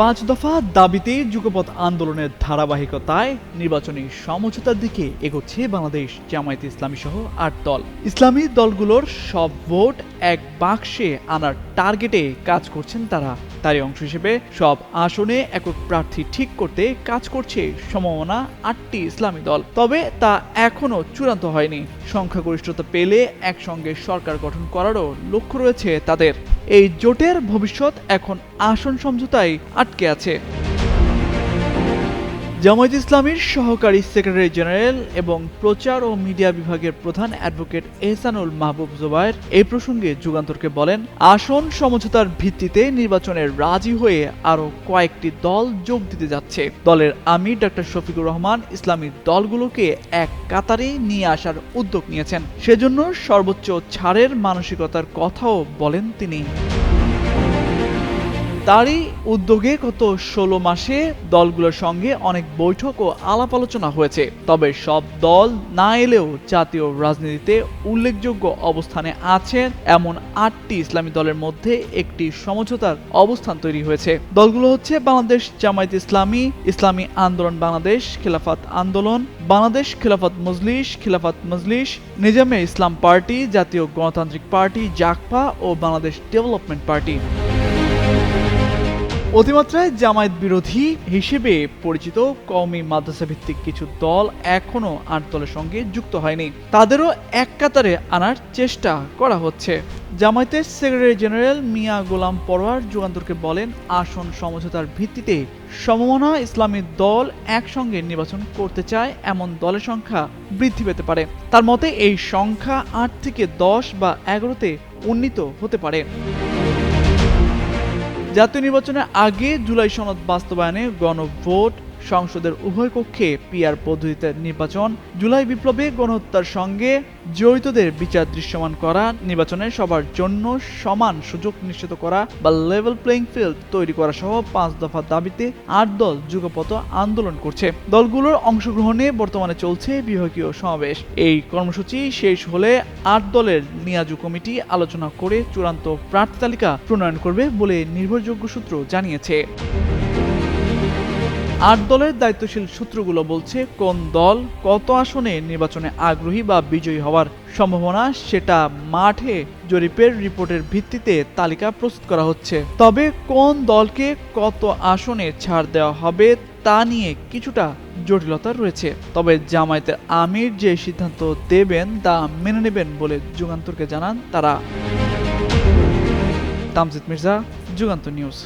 পাঁচ দফা দাবিতে যুগপৎ আন্দোলনের ধারাবাহিকতায় নির্বাচনী সমঝোতার দিকে এগোচ্ছে বাংলাদেশ জামায়াত ইসলামী সহ আট দল। ইসলামী দলগুলোর সব ভোট এক বাক্সে আনার টার্গেটে কাজ করছেন তারা। তারই অংশ হিসেবে সব আসনে একক প্রার্থী ঠিক করতে কাজ করছে সমমনা আটটি ইসলামী দল। তবে তা এখনও চূড়ান্ত হয়নি। সংখ্যাগরিষ্ঠতা পেলে একসঙ্গে সরকার গঠন করারও লক্ষ্য রয়েছে তাদের। এই জোটের ভবিষ্যৎ এখন আসন সমঝোতায় আটকে আছে। জামায়াত ইসলামীর সহকারী সেক্রেটারি জেনারেল এবং প্রচার ও মিডিয়া বিভাগের প্রধান অ্যাডভোকেট এহসানুল মাহবুব জোবায়ের এই প্রসঙ্গে যুগান্তরকে বলেন, আসন সমঝোতার ভিত্তিতে নির্বাচনে রাজি হয়ে আরও কয়েকটি দল যোগ দিতে যাচ্ছে। দলের আমির ডক্টর শফিকুর রহমান ইসলামী দলগুলোকে এক কাতারে নিয়ে আসার উদ্যোগ নিয়েছেন। সেজন্য সর্বোচ্চ ছাড়ের মানসিকতার কথাও বলেন তিনি। তারই উদ্যোগে গত ষোলো মাসে দলগুলোর সঙ্গে অনেক বৈঠক ও আলাপ আলোচনা হয়েছে। তবে সব দল না এলেও জাতীয় রাজনীতিতে উল্লেখযোগ্য অবস্থানে আছেন এমন আটটি ইসলামী দলের মধ্যে একটি সমঝোতার অবস্থান তৈরি হয়েছে। দলগুলো হচ্ছে বাংলাদেশ জামায়াত ইসলামী ইসলামী আন্দোলন বাংলাদেশ, খেলাফত আন্দোলন, বাংলাদেশ খিলাফত মজলিস খিলাফত মজলিস, নিজামে ইসলাম পার্টি, জাতীয় গণতান্ত্রিক পার্টি জাকপা ও বাংলাদেশ ডেভেলপমেন্ট পার্টি। অতিমাত্রায় জামায়াত বিরোধী হিসেবে পরিচিত কওমি মাদ্রাসা ভিত্তিক কিছু দল এখনও আট দলের সঙ্গে যুক্ত হয়নি। তাদেরও এক কাতারে আনার চেষ্টা করা হচ্ছে। জামায়াতের সেক্রেটারি জেনারেল মিয়া গোলাম পরোয়ার যুগান্তরকে বলেন, আসন সমঝোতার ভিত্তিতে সমমনা ইসলামী দল একসঙ্গে নির্বাচন করতে চায়, এমন দলের সংখ্যা বৃদ্ধি পেতে পারে। তার মতে, এই সংখ্যা আট থেকে দশ বা এগারোতে উন্নীত হতে পারে। জাতীয় নির্বাচনের আগে জুলাই সনদ বাস্তবায়নে গণভোট সংসদের উভয় কক্ষে পিআর পদ্ধতিতে নির্বাচন, জুলাই বিপ্লবে গণহত্যার সঙ্গে জড়িতদের বিচার দৃশ্যমান করা, নির্বাচনে সবার জন্য সমান সুযোগ নিশ্চিত করা বা লেভেল প্লেইং ফিল্ড তৈরি করা সহ পাঁচ দফা দাবিতে আট দল যুগপত আন্দোলন করছে। দলগুলোর অংশগ্রহণে বর্তমানে চলছে বিভাগীয় সমাবেশ। এই কর্মসূচি শেষ হলে আট দলের নিয়াজু কমিটি আলোচনা করে চূড়ান্ত প্রার্থী তালিকা প্রণয়ন করবে বলে নির্ভরযোগ্য সূত্র জানিয়েছে। আট দলের দায়িত্বশীল সূত্রগুলো বলছে কোন দল কত আসনে নির্বাচনে আগ্রহী বা বিজয়ী হওয়ার সম্ভাবনা সেটা মাঠে জরিপের রিপোর্টের ভিত্তিতে তালিকা প্রস্তুত করা হচ্ছে। তবে কোন দলকে কত আসনে ছাড় দেওয়া হবে তা নিয়ে কিছুটা জটিলতা রয়েছে। তবে জামায়াতের আমির যে সিদ্ধান্ত দেবেন তা মেনে নেবেন বলে যুগান্তরকে জানান তারা। তামজিদ মির্জা, যুগান্ত নিউজ।